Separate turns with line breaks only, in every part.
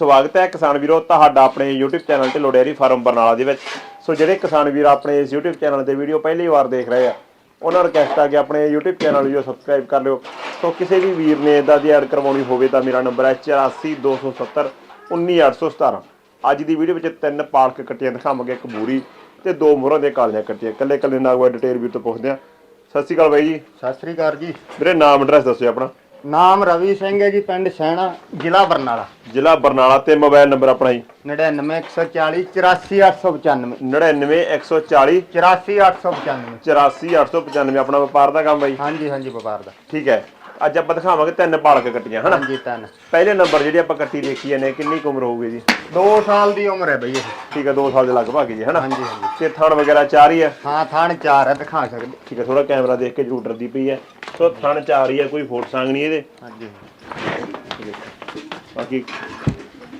ਸਵਾਗਤ ਹੈ ਕਿਸਾਨ ਵੀਰੋ ਤੁਹਾਡਾ ਆਪਣੇ YouTube ਚੈਨਲ ਤੇ ਲੋੜੇਰੀ ਫਾਰਮ ਬਰਨਾਲਾ ਦੇ ਵਿੱਚ। ਸੋ ਜਿਹੜੇ ਕਿਸਾਨ ਵੀਰ ਆਪਣੇ ਇਸ YouTube ਚੈਨਲ ਤੇ ਵੀਡੀਓ ਪਹਿਲੀ ਵਾਰ ਦੇਖ ਰਹੇ ਆ ਉਹਨਾਂ ਨੂੰ ਰਿਕਵੈਸਟ ਆ ਕਿ ਆਪਣੇ YouTube ਚੈਨਲ ਨੂੰ ਸਬਸਕ੍ਰਾਈਬ ਕਰ ਲਿਓ। ਸੋ ਕਿਸੇ ਵੀ ਵੀਰ ਨੇ ਇਦਾਂ ਦੀ ਐਡ ਕਰਵਾਉਣੀ ਹੋਵੇ ਤਾਂ ਮੇਰਾ ਨੰਬਰ ਹੈ 8427 19817 ਅੱਜ ਦੀ ਵੀਡੀਓ ਵਿੱਚ ਤਿੰਨ ਪਾਲਕ ਕੱਟੀਆਂ ਦਿਖਾਵਾਂਗੇ ਇੱਕ ਬੂਰੀ ਤੇ ਦੋ ਮੁਹਰਾਂ ਦੇ ਕਾਲੀਆਂ ਕੱਟੀਆਂ। ਕੱਲੇ ਕੱਲੇ ਨਾਲ ਕੋਈ ਡਿਟੇਲ ਵੀਰ ਤੋਂ ਪੁੱਛਦੇ ਆ ਸਤਿ ਸ਼੍ਰੀ ਅਕਾਲ ਬਾਈ ਜੀ।
ਸਤਿ ਸ੍ਰੀ ਅਕਾਲ ਜੀ।
ਵੀਰੇ ਨਾਮ ਐਡਰੈਸ ਦੱਸਿਓ ਆਪਣਾ।
ਨਾਮ ਰਵੀ ਸਿੰਘ ਹੈ ਜੀ ਪਿੰਡ ਸੈਣਾ ਜ਼ਿਲ੍ਹਾ ਬਰਨਾਲਾ।
ਜ਼ਿਲ੍ਹਾ ਬਰਨਾਲਾ ਤੇ ਮੋਬਾਈਲ ਨੰਬਰ ਆਪਣਾ ਜੀ।
99140 84895
99140
84895
84895 ਆਪਣਾ ਵਪਾਰ ਦਾ ਕੰਮ ਬਾਈ
ਹਾਂਜੀ ਹਾਂਜੀ ਵਪਾਰ ਦਾ।
ਠੀਕ ਹੈ। ਅੱਜ ਆਪਾਂ ਦਿਖਾਵਾਂਗੇ ਤਿੰਨ ਪਾਲਕ ਕੱਟੀਆਂ ਹਨਾ?
ਹਾਂਜੀ ਤਨ।
ਪਹਿਲੇ ਨੰਬਰ ਜਿਹੜੀ ਆਪਾਂ ਕੱਟੀ ਦੇਖੀ ਜਾਂਦੇ ਕਿੰਨੀ ਕੁ ਉਮਰ ਹੋਊਗੀ ਜੀ?
2 ਸਾਲ ਦੀ ਉਮਰ ਹੈ ਬਈ ਇਹ।
ਠੀਕ ਹੈ 2 ਸਾਲ ਦੇ ਲਗਭਗ ਜੀ ਹਨਾ?
ਹਾਂਜੀ ਹਾਂਜੀ।
ਤੇ ਥਣ ਵਗੈਰਾ ਚਾਰ ਹੀ ਹੈ
ਹਾਂ ਥਾਣ ਚਾਰ ਹੈ ਦਿਖਾ ਸਕਦੇ।
ਠੀਕ ਹੈ ਥੋੜਾ ਕੈਮਰਾ ਦੇਖ ਕੇ ਜ਼ਰੂਰ ਡਰਦੀ ਪਈ ਹੈ। ਸੋ ਥਣ ਚਾਰ ਹੀ ਹੈ ਕੋਈ ਫੋਟ ਸੰਗ ਨਹੀਂ ਇਹਦੇ।
ਹਾਂਜੀ।
ਬਾਕੀ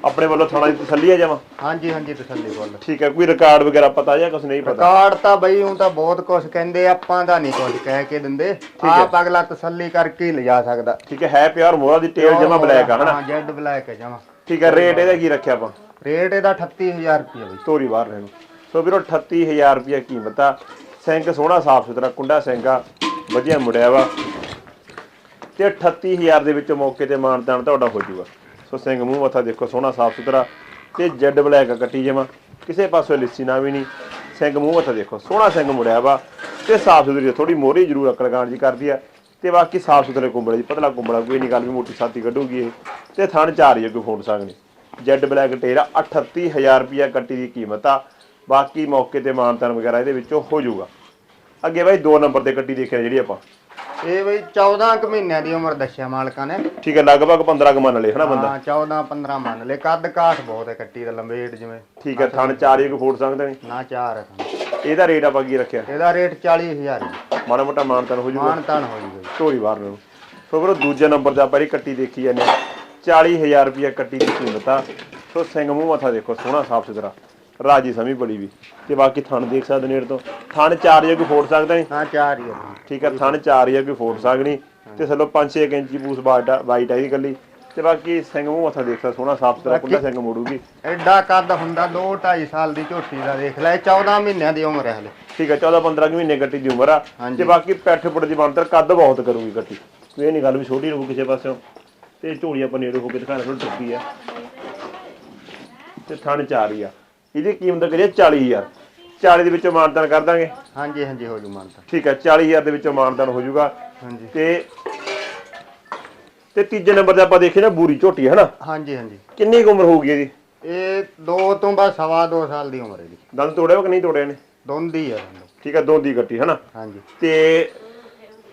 ਆਪਣੇ ਵੱਲੋਂ ਥਣਾ ਦੀ ਤਸੱਲੀ ਹੈ ਜਮਾ
ਹਾਂਜੀ ਹਾਂਜੀ ਤਸੱਲੀ ਬੋਲ।
ਠੀਕ ਹੈ ਕੋਈ ਰਿਕਾਰਡ ਵਗੈਰਾ ਪਤਾ ਜਾਂ ਕੁਝ ਨਹੀਂ ਪਤਾ?
ਕਾਰਡ ਤਾਂ ਬਈ ਉਹ ਤਾਂ ਬਹੁਤ ਕੁਝ ਕਹਿੰਦੇ ਆਪਾਂ ਦਾ ਨਹੀਂ ਕੁਝ ਕਹਿ ਕੇ ਦਿੰਦੇ। ਆਪ ਅਗਲਾ ਤਸੱਲੀ ਕਰਕੇ ਹੀ ਲਿਜਾ ਸਕਦਾ।
ਠੀਕ ਹੈ ਹੈ ਪਿਆਰ ਮੋਹਰਾ ਦੀ ਟੇਲ ਜਮਾ ਬਲੈਕ ਆ ਹਨਾ?
ਹਾਂ ਜੈਡ ਬਲੈਕ ਹੈ ਜਮਾ।
ਠੀਕ ਹੈ ਰੇਟ ਇਹਦਾ ਕੀ ਰੱਖਿਆ ਆਪਾਂ?
ਰੇਟ ਇਹਦਾ 38000 ਰੁਪਏ ਬਈ।
ਤੋਰੀ ਬਾਹਰ ਲੈਣ ਸੋ ਵੀਰੋ 38000 ਰੁਪਏ ਕੀਮਤ ਆ। ਸਿੰਘ ਸੋਹਣਾ ਸਾਫ਼ ਸੁਥਰਾ ਕੁੰਡਾ ਸਿੰਘ ਆ। ਵਧੀਆ ਮੁੜਿਆ ਵਾ। ਤੇ 38000 ਦੇ ਵਿੱਚੋਂ ਮੌਕੇ ਤੇ ਮਾਨਤਾਨ ਤੁਹਾਡਾ ਹੋ ਜਾਊਗਾ। ਸੋ ਸਿੰਘ ਮੂੰਹ ਮੱਥਾ ਦੇਖੋ, ਸੋਹਣਾ ਸਾਫ਼ ਸੁਥਰਾ ਤੇ ਜੈਡ ਬਲੈਕ ਕੱਟੀ ਜਮਾ। ਕਿਸੇ ਪਾਸੋਂ ਲਿੱਸੀ ਨਾ ਵੀ ਨਹੀਂ। ਸਿੰਘ ਮੂੰਹ ਮੱਥਾ ਦੇਖੋ, ਸੋਹਣਾ ਸਿੰਘ ਮੁੜਿਆ ਵਾ ਤੇ ਸਾਫ਼ ਸੁਥਰੀ ਥੋੜੀ ਮੋਹਰੀ ਜ਼ਰੂਰ ਅਕੜਗਾਣ ਜੀ ਕਰਦੀ ਆ। ਤੇ ਬਾਕੀ ਸਾਫ਼ ਸੁਥਰੇ ਕੁੰਬਲੇ ਜੀ ਪਤਲਾ ਕੁੰਬਲਾ, ਕੋਈ ਨਹੀਂ ਗੱਲ ਵੀ ਮੋਟੀ ਸਾਥੀ ਕੱਢੂਗੀ ਇਹ। ਤੇ ਥਣ ਚਾਰ ਹੀ ਆ ਕੋਈ ਫੋਟ ਸਕਣੀ ਜੈਡ ਬਲੈਕ ਟੇਰਾ 38000 ਰੁਪਿਆ ਕੱਟੀ ਦੀ ਕੀਮਤ ਆ। ਬਾਕੀ ਮੌਕੇ ਤੇ ਮਾਨਤਾਨ ਵਗੈਰਾ ਇਹਦੇ ਵਿੱਚੋਂ ਹੋ ਜਾਊਗਾ। ਅੱਗੇ ਬਾਈ 2 ਨੰਬਰ ਤੇ ਕੱਟੀ ਦੇਖਿਆ ਜਿਹੜੀ ਆਪਾਂ।
ਇਹ ਬਈ 14 ਕੁ ਮਹੀਨਿਆਂ ਦੀ ਉਮਰ ਦੱਸਿਆ ਮਾਲਕਾਂ ਨੇ।
ਠੀਕ ਹੈ ਲਗਭਗ 15 ਕੁ ਮੰਨ ਲਏ ਹਨਾ ਬੰਦਾ?
ਹਾਂ 14 15 ਮੰਨ ਲੈ ਕੱਦ ਕਾਠ ਬਹੁਤ ਹੈ ਕੱਟੀ ਦਾ ਲੰਬੇਟ ਜਿਵੇਂ।
ਠੀਕ ਹੈ ਥਣ ਚਾਰ ਹੀ ਫੋਟ ਸਕਦੇ ਨੇ
ਨਾ ਚਾਰ ਹੈ ਥਾਂ।
ਇਹਦਾ ਰੇਟ ਆਪਾਂ ਕੀ ਰੱਖਿਆ?
ਇਹਦਾ ਰੇਟ 40000 ਹੈ।
ਮਾੜਾ ਮੋਟਾ ਮਾਨਤਾਨ ਹੋ ਜਾਊਗਾ
ਮਾਨ ਤਾਨ ਹੋ ਜੂਗਾ
ਢੋਰੀ ਬਾਹਰ ਨੂੰ ਸੋ ਵੀਰੋ ਦੂਜੇ ਨੰਬਰ ਤੇ ਆਪਾਂ ਇਹ ਕੱਟੀ ਦੇਖੀ ਜਾਂਦੇ ਹਾਂ। 40000 ਰੁਪਿਆ ਕੱਟੀ ਦੀ ਕੀਮਤ ਆ। ਸੋ ਸਿੰਘ ਮੂੰਹ ਮੱਥਾ ਦੇਖੋ ਸੋਹਣਾ ਸਾਫ਼ ਸੁਥਰਾ। ਰਾਜੀ ਸਮੀ ਬੜੀ ਵੀ। ਤੇ ਬਾਕੀ ਥਣ ਦੇਖ ਸਕਦੇ ਨੇੜ ਤੋਂ। ਥਣ ਚਾਰ ਜੇ ਕੋਈ ਫੋੜ ਸਕਦਾ ਨਹੀਂ
ਹਾਂ ਚਾਰ ਹੀ ਹੈ ਥਾਂ।
ਠੀਕ ਹੈ ਥਣ ਚਾਰ ਆ ਕੋਈ ਫੋੜ ਸਕਣੀ। ਤੇ ਥੱਲੋਂ 5-6 ਇੰਚੀ ਪੂਸ ਬਾਟ ਵਾਈਟ ਹੈ ਇਹਦੀ ਕੱਲੀ ਤੇ ਬਾਕੀ ਸਿੰਘ ਮੂੰਹ ਮੱਥਾ ਦੇਖ ਸਕਦਾ ਸੋਹਣਾ ਸਾਫ਼ ਸੁਥਰਾ ਕੁੱਲਾ ਸਿੰਘ ਮੋੜੂਗੀ।
ਐਡਾ ਕੱਦ ਹੁੰਦਾ 2 2.5 ਸਾਲ ਦੀ ਝੋਟੀ ਦਾ ਦੇਖ ਲੈ ਇਹ 14 ਮਹੀਨਿਆਂ ਦੀ ਉਮਰ ਹੈ ਹਲੇ।
ਠੀਕ ਹੈ 14-15 ਮਹੀਨੇ ਗੱਟੀ ਦੀ ਉਮਰ ਆ।
ਹਾਂਜੀ।
ਤੇ ਬਾਕੀ ਪੈਠ ਪੁੱਟ ਦੀ ਬੰਤਰ ਕੱਦ ਬਹੁਤ ਕਰੂਗੀ ਗੱਟੀ। ਕੋਈ ਇਹ ਨਹੀਂ ਗੱਲ ਵੀ ਛੋਟੀ ਰਹੂ ਕਿਸੇ ਪਾਸਿਓਂ। ਤੇ ਝੋਲੀ ਆਪਾਂ ਨੇੜੇ ਹੋ ਕੇ ਦਿਖਾਣਾ ਥੋੜੀ ਟੁੱਟੀ ਆ। ਤੇ ਥਣ ਚਾਰ ਹੀ ਆ। ਇਹਦੀ ਕੀਮਤ ਕਰੀਏ 40000 40 ਦੇ ਵਿੱਚੋਂ ਮਾਨਦਾਨ ਕਰ ਦਾਂਗੇ।
ਹਾਂਜੀ ਹਾਂਜੀ ਹੋ ਜੂ ਮਾਨ ਤਾਂ
ਠੀਕ ਹੈ 40000 ਦੇ ਵਿੱਚੋਂ ਮਾਨਦਾਨ ਹੋ ਜਾਊਗਾ
ਹਾਂਜੀ।
ਤੇ ਤੇ ਤੀਜੇ ਨੰਬਰ ਤੇ ਆਪਾਂ ਦੇਖੇ ਨਾ ਬੂਰੀ ਝੋਟੀ ਹੈ ਨਾ
ਹਾਂਜੀ ਹਾਂਜੀ।
ਕਿੰਨੀ ਕੁ ਉਮਰ ਹੋਊਗੀ ਇਹਦੀ?
ਇਹ ਦੋ ਤੋਂ ਬਾਅਦ ਸਵਾ ਦੋ ਸਾਲ ਦੀ ਉਮਰ ਹੈ ਜੀ
ਦੰਦ ਤੋੜਿਆ ਵਾ ਕਿ ਨਹੀਂ ਤੋੜਿਆ ਨੇ
ਦੋਂਦੀ ਹੈ
ਠੀਕ ਹੈ ਦੋਂਦੀ ਕੱਟੀ ਹੈ ਨਾ
ਹਾਂਜੀ।
ਤੇ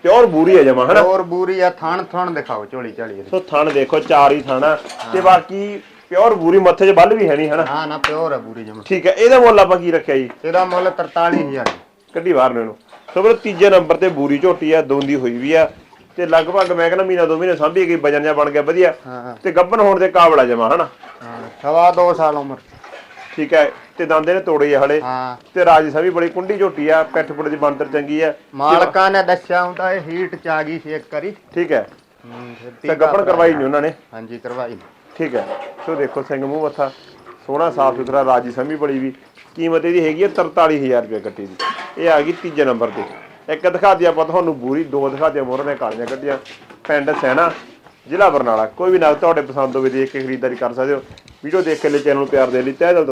ਪਿਓਰ ਬੂਰੀ ਹੈ ਜਮਾ ਹੈ ਨਾ
ਹੋਰ ਬੂਰੀ ਆ ਥਣ ਥਣ ਦਿਖਾਓ ਝੋਲੀ ਝਾਲੀ ਇਹਦੀ।
ਸੋ ਥਣ ਦੇਖੋ ਚਾਰ ਹੀ ਥਣ ਆ। ਤੇ ਬਾਕੀ ਪਿਓਰ ਬੂਰੀ ਮੱਥੇ 'ਚ ਬੱਲ ਵੀ ਹੈ ਨਹੀਂ ਹਨਾ?
ਹਾਂ ਨਾ ਪਿਓਰ ਹੈ ਬੂਰੀ ਜਮਾ।
ਠੀਕ ਹੈ ਇਹਦਾ ਮੁੱਲ ਆਪਾਂ ਕੀ ਰੱਖਿਆ ਜੀ?
ਇਹਦਾ ਮੁੱਲ 43000
ਕੱਢੀ ਬਾਹਰ ਨੂੰ ਇਹਨੂੰ। ਸੋ ਵੀਰੋ ਤੀਜੇ ਨੰਬਰ ਤੇ ਬੂਰੀ ਝੋਟੀ ਆ ਦੋਂਦੀ ਹੋਈ ਵੀ ਆ। ਤੇ ਲਗਭਗ ਮੈਂ ਕਹਿੰਦਾ ਮਹੀਨਾ ਦੋ ਮਹੀਨੇ ਸਾਂਭੀ ਗਈ ਵਜਨ ਜਿਹਾ ਬਣ ਗਿਆ ਵਧੀਆ।
ਹਾਂ
ਤੇ ਗੱਭਣ ਹੋਣ ਦੇ ਕਾਬਲਾ ਜਮਾ ਹਨਾ?
ਹਾਂ ਸਵਾ ਦੋ ਸਾਲ ਉਮਰ।
ਠੀਕ ਹੈ ਤੇ ਦੰਦੇ ਨੇ ਤੋੜੇ ਆ ਹਲੇ।
ਹਾਂ।
ਤੇ ਰਾਜੀ ਸਾਹਿਬ ਵੀ ਬੜੀ ਕੁੰਡੀ ਝੋਟੀ ਆ ਪਿੱਠ ਪੁੱਟ ਦੀ ਬੰਤਰ ਚੰਗੀ ਆ।
ਮਾਲਕਾਂ ਨੇ ਦੱਸਿਆ ਹੁੰਦਾ ਇਹ ਹੀਟ ਚ ਆ ਗਈ ਸੀ ਇੱਕ ਵਾਰੀ।
ਠੀਕ ਹੈ। ਤੇ ਗੱਭਣ ਕਰਵਾਈ ਨਹੀਂ ਉਹਨਾਂ ਨੇ।
ਹਾਂਜੀ ਕਰਵਾਈ।
ਠੀਕ ਹੈ। ਸੋ ਦੇਖੋ, ਸਿੰਘ ਮੂੰਹ ਮੱਥਾ, ਸੋਹਣਾ ਸਾਫ਼ ਸੁਥਰਾ, ਰਾਜੀ ਸਮੀ ਬੜੀ ਵੀ। ਕੀਮਤ ਇਹਦੀ ਹੈਗੀ ਹੈ 43000 ਰੁਪਏ ਕੱਟੀ ਦੀ। ਇਹ ਆ ਗਈ ਤੀਜੇ ਨੰਬਰ ਤੇ। ਇੱਕ ਦਿਖਾ ਦਿਆ ਆਪਾਂ ਤੁਹਾਨੂੰ ਬੂਰੀ, ਦੋ ਦਿਖਾ ਦਿਆ ਮੋਹਰ ਨੇ ਕਾਲੀਆਂ ਕੱਢੀਆਂ। ਪਿੰਡ ਸੈਣਾ, ਜ਼ਿਲ੍ਹਾ ਬਰਨਾਲਾ। ਕੋਈ ਵੀ ਨਾਲ ਤੁਹਾਡੇ ਪਸੰਦ ਹੋਵੇ ਦੇਖ ਕੇ ਖਰੀਦਦਾਰੀ ਕਰ ਸਕਦੇ ਹੋ। ਵੀਡੀਓ ਦੇਖ ਕੇ ਲਈ, ਚੈਨਲ ਨੂੰ ਪਿਆਰ ਦੇ ਲਈ, ਤਹਿ ਦਿਲ